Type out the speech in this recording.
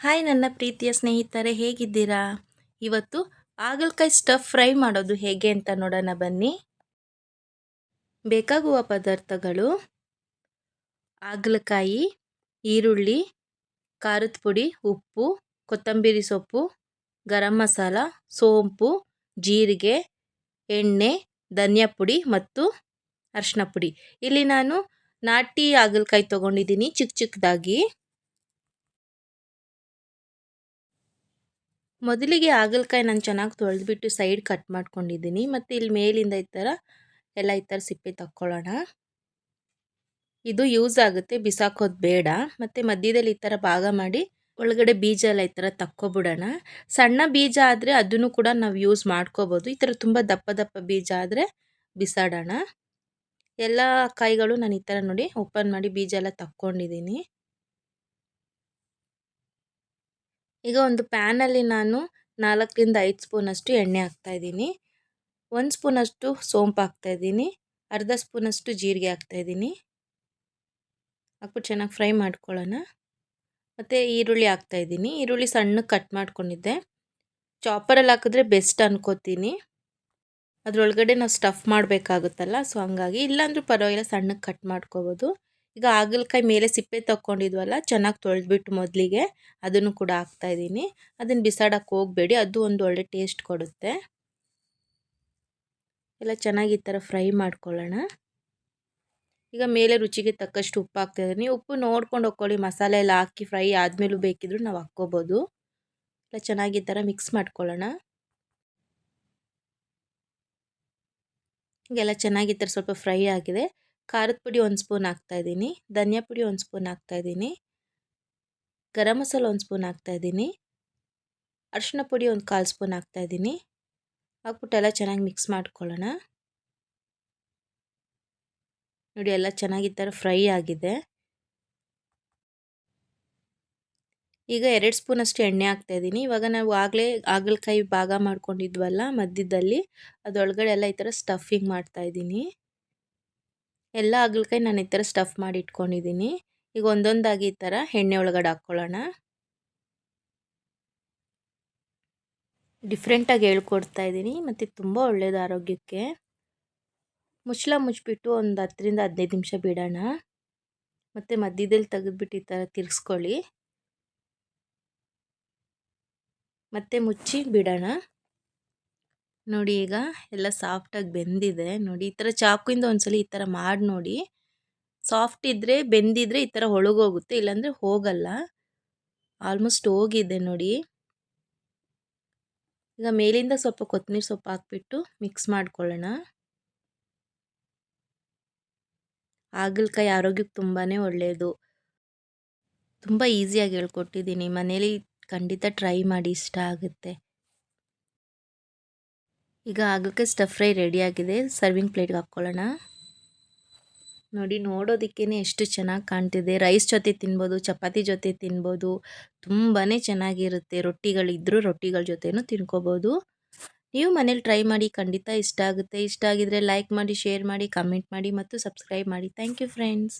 Hi ನನ್ನ ಪ್ರೀತಿಯ ಸ್ನೇಹಿತರೆ, ಹೇಗಿದ್ದೀರಾ? ಇವತ್ತು ಹಾಗಲಕಾಯಿ ಸ್ಟಫ್ ಫ್ರೈ ಮಾಡೋದು ಹೇಗೆ ಅಂತ ನೋಡೋಣ ಬನ್ನಿ. ಬೇಕಾಗುವ ಪದಾರ್ಥಗಳು ಹಾಗಲಕಾಯಿ, ಈರುಳ್ಳಿ, ಖಾರದ ಪುಡಿ, ಉಪ್ಪು, ಕೊತ್ತಂಬರಿ ಸೊಪ್ಪು, ಗರಂ ಮಸಾಲ, ಸೋಂಪು, ಜೀರಿಗೆ, ಎಣ್ಣೆ, ಧನಿಯಾ ಪುಡಿ ಮತ್ತು ಅರಿಶಿನ ಪುಡಿ. ಇಲ್ಲಿ ನಾನು ನಾಟಿ ಹಾಗಲಕಾಯಿ ತೊಗೊಂಡಿದ್ದೀನಿ ಚಿಕ್ಕ ಚಿಕ್ಕದಾಗಿ ಮೊದಲಿಗೆ ಹಾಗಲಕಾಯಿ ನಾನು ಚೆನ್ನಾಗಿ ತೊಳೆದ್ಬಿಟ್ಟು ಸೈಡ್ ಕಟ್ ಮಾಡ್ಕೊಂಡಿದ್ದೀನಿ. ಮತ್ತು ಇಲ್ಲಿ ಮೇಲಿಂದ ಈ ಥರ ಎಲ್ಲ ಈ ಥರ ಸಿಪ್ಪೆ ತಕ್ಕೊಳ್ಳೋಣ. ಇದು ಯೂಸ್ ಆಗುತ್ತೆ, ಬಿಸಾಕೋದು ಬೇಡ. ಮತ್ತು ಮಧ್ಯದಲ್ಲಿ ಈ ಥರ ಭಾಗ ಮಾಡಿ ಒಳಗಡೆ ಬೀಜ ಎಲ್ಲ ಈ ಥರ ತಕ್ಕೊಬಿಡೋಣ. ಸಣ್ಣ ಬೀಜ ಆದರೆ ಅದನ್ನು ಕೂಡ ನಾವು ಯೂಸ್ ಮಾಡ್ಕೋಬೋದು. ಈ ಥರ ತುಂಬ ದಪ್ಪ ದಪ್ಪ ಬೀಜ ಆದರೆ ಬಿಸಾಡೋಣ. ಎಲ್ಲ ಕಾಯಿಗಳು ನಾನು ಈ ಥರ ನೋಡಿ ಓಪನ್ ಮಾಡಿ ಬೀಜ ಎಲ್ಲ ತಕ್ಕೊಂಡಿದ್ದೀನಿ. ಈಗ ಒಂದು ಪ್ಯಾನಲ್ಲಿ ನಾನು ನಾಲ್ಕರಿಂದ ಐದು ಸ್ಪೂನಷ್ಟು ಎಣ್ಣೆ ಹಾಕ್ತಾಯಿದ್ದೀನಿ. ಒಂದು ಸ್ಪೂನಷ್ಟು ಸೋಂಪು ಹಾಕ್ತಾಯಿದ್ದೀನಿ. ಅರ್ಧ ಸ್ಪೂನಷ್ಟು ಜೀರಿಗೆ ಹಾಕ್ತಾಯಿದ್ದೀನಿ. ಹಾಕ್ಬಿಟ್ಟು ಚೆನ್ನಾಗಿ ಫ್ರೈ ಮಾಡ್ಕೊಳ್ಳೋಣ. ಮತ್ತು ಈರುಳ್ಳಿ ಹಾಕ್ತಾಯಿದ್ದೀನಿ. ಈರುಳ್ಳಿ ಸಣ್ಣಗೆ ಕಟ್ ಮಾಡ್ಕೊಂಡಿದ್ದೆ. ಚಾಪರಲ್ಲಿ ಹಾಕಿದ್ರೆ ಬೆಸ್ಟ್ ಅನ್ಕೋತೀನಿ. ಅದರೊಳಗಡೆ ನಾವು ಸ್ಟಫ್ ಮಾಡಬೇಕಾಗುತ್ತಲ್ಲ, ಸೊ ಹಂಗಾಗಿ ಇಲ್ಲಾಂದರೂ ಪರವಾಗಿಲ್ಲ, ಸಣ್ಣಗೆ ಕಟ್ ಮಾಡ್ಕೋಬೋದು. ಈಗ ಹಾಗಲಕಾಯಿ ಮೇಲೆ ಸಿಪ್ಪೆ ತಕ್ಕೊಂಡಿದ್ವಲ್ಲ, ಚೆನ್ನಾಗಿ ತೊಳೆದ್ಬಿಟ್ಟು ಮೊದಲಿಗೆ ಅದನ್ನು ಕೂಡ ಹಾಕ್ತಾಯಿದ್ದೀನಿ ಅದನ್ನು ಬಿಸಾಡೋಕ್ಕೆ ಹೋಗಬೇಡಿ, ಅದು ಒಂದು ಒಳ್ಳೆ ಟೇಸ್ಟ್ ಕೊಡುತ್ತೆ. ಎಲ್ಲ ಚೆನ್ನಾಗಿ ಈ ಥರ ಫ್ರೈ ಮಾಡ್ಕೊಳ್ಳೋಣ. ಈಗ ಮೇಲೆ ರುಚಿಗೆ ತಕ್ಕಷ್ಟು ಉಪ್ಪು ಹಾಕ್ತಾಯಿದ್ದೀನಿ ಉಪ್ಪು ನೋಡ್ಕೊಂಡು ಹೋಗ್ಕೊಳ್ಳಿ ಮಸಾಲೆ ಎಲ್ಲ ಹಾಕಿ ಫ್ರೈ ಆದಮೇಲೂ ಬೇಕಿದ್ರೂ ನಾವು ಹಾಕ್ಕೋಬೋದು. ಎಲ್ಲ ಚೆನ್ನಾಗಿ ಈ ಥರ ಮಿಕ್ಸ್ ಮಾಡ್ಕೊಳ್ಳೋಣ. ಈಗೆಲ್ಲ ಚೆನ್ನಾಗಿ ಈ ಥರ ಸ್ವಲ್ಪ ಫ್ರೈ ಆಗಿದೆ. ಖಾರದ ಪುಡಿ ಒಂದು ಸ್ಪೂನ್ ಹಾಕ್ತಾಯಿದ್ದೀನಿ ಧನಿಯಾ ಪುಡಿ ಒಂದು ಸ್ಪೂನ್ ಹಾಕ್ತಾಯಿದ್ದೀನಿ ಗರಂ ಮಸಾಲೆ ಒಂದು ಸ್ಪೂನ್ ಹಾಕ್ತಾಯಿದ್ದೀನಿ ಅರಿಶಿನ ಪುಡಿ ಒಂದು ಕಾಲು ಸ್ಪೂನ್ ಹಾಕ್ತಾಯಿದ್ದೀನಿ ಹಾಕ್ಬಿಟ್ಟು ಎಲ್ಲ ಚೆನ್ನಾಗಿ ಮಿಕ್ಸ್ ಮಾಡ್ಕೊಳ್ಳೋಣ. ನೋಡಿ ಎಲ್ಲ ಚೆನ್ನಾಗಿ ಈ ಥರ ಫ್ರೈ ಆಗಿದೆ. ಈಗ ಎರಡು ಸ್ಪೂನಷ್ಟು ಎಣ್ಣೆ ಹಾಕ್ತಾಯಿದ್ದೀನಿ ಇವಾಗ ನಾವು ಆಗಲೇ ಹಾಗಲಕಾಯಿ ಭಾಗ ಮಾಡ್ಕೊಂಡಿದ್ವಲ್ಲ ಮಧ್ಯದಲ್ಲಿ, ಅದರೊಳಗಡೆ ಎಲ್ಲ ಈ ಥರ ಸ್ಟಫಿಂಗ್ ಮಾಡ್ತಾಯಿದ್ದೀನಿ ಎಲ್ಲ ಹಾಗಲಕಾಯಿ ನಾನು ಈ ಥರ ಸ್ಟಫ್ ಮಾಡಿ ಇಟ್ಕೊಂಡಿದ್ದೀನಿ ಈಗ ಒಂದೊಂದಾಗಿ ಈ ಥರ ಎಣ್ಣೆ ಒಳಗಡೆ ಹಾಕ್ಕೊಳ್ಳೋಣ. ಡಿಫ್ರೆಂಟಾಗಿ ಹೇಳ್ಕೊಡ್ತಾ ಇದ್ದೀನಿ ಮತ್ತು ತುಂಬ ಒಳ್ಳೆಯದು ಆರೋಗ್ಯಕ್ಕೆ. ಮುಚ್ಚಳ ಮುಚ್ಚಿಬಿಟ್ಟು ಒಂದು ಹತ್ತರಿಂದ ಹದಿನೈದು ನಿಮಿಷ ಬಿಡೋಣ. ಮತ್ತು ಮಧ್ಯದಲ್ಲಿ ತೆಗೆದ್ಬಿಟ್ಟು ಈ ಥರ ತಿರ್ಗಿಸ್ಕೊಳ್ಳಿ. ಮತ್ತು ಮುಚ್ಚಿ ಬಿಡೋಣ. ನೋಡಿ ಈಗ ಎಲ್ಲ ಸಾಫ್ಟಾಗಿ ಬೆಂದಿದೆ. ನೋಡಿ ಈ ಥರ ಚಾಕುಯಿಂದ ಒಂದ್ಸಲ ಈ ಥರ ಮಾಡಿ ನೋಡಿ. ಸಾಫ್ಟ್ ಇದ್ದರೆ ಬೆಂದಿದ್ರೆ ಈ ಥರ ಒಳಗೋಗುತ್ತೆ, ಇಲ್ಲಾಂದರೆ ಹೋಗಲ್ಲ. ಆಲ್ಮೋಸ್ಟ್ ಹೋಗಿದೆ ನೋಡಿ. ಈಗ ಮೇಲಿಂದ ಸ್ವಲ್ಪ ಕೊತ್ತಂಬರಿ ಸೊಪ್ಪು ಹಾಕ್ಬಿಟ್ಟು ಮಿಕ್ಸ್ ಮಾಡ್ಕೊಳ್ಳೋಣ. ಹಾಗಲಕಾಯಿ ಆರೋಗ್ಯಕ್ಕೆ ತುಂಬಾ ಒಳ್ಳೆಯದು ತುಂಬ ಈಸಿಯಾಗಿ ಹೇಳ್ಕೊಟ್ಟಿದ್ದೀನಿ. ಮನೇಲಿ ಖಂಡಿತ ಟ್ರೈ ಮಾಡಿ, ಇಷ್ಟ ಆಗುತ್ತೆ. ಈಗ ಆಗಕ್ಕೆ ಸ್ಟಫ್ ಫ್ರೈ ರೆಡಿಯಾಗಿದೆ ಸರ್ವಿಂಗ್ ಪ್ಲೇಟ್ಗೆ ಹಾಕ್ಕೊಳ್ಳೋಣ. ನೋಡಿ ನೋಡೋದಕ್ಕೇ ಎಷ್ಟು ಚೆನ್ನಾಗಿ ಕಾಣ್ತಿದೆ. ರೈಸ್ ಜೊತೆ ತಿನ್ಬೋದು, ಚಪಾತಿ ಜೊತೆ ತಿನ್ಬೋದು ತುಂಬಾ ಚೆನ್ನಾಗಿರುತ್ತೆ. ರೊಟ್ಟಿಗಳಿದ್ದರೂ ರೊಟ್ಟಿಗಳ ಜೊತೆನೂ ತಿನ್ಕೋಬೋದು. ನೀವು ಮನೇಲಿ ಟ್ರೈ ಮಾಡಿ ಖಂಡಿತ ಇಷ್ಟ ಆಗುತ್ತೆ. ಇಷ್ಟ ಆಗಿದರೆ ಲೈಕ್ ಮಾಡಿ ಶೇರ್ ಮಾಡಿ ಕಮೆಂಟ್ ಮಾಡಿ, ಮತ್ತು ಸಬ್ಸ್ಕ್ರೈಬ್ ಮಾಡಿ. Thank you friends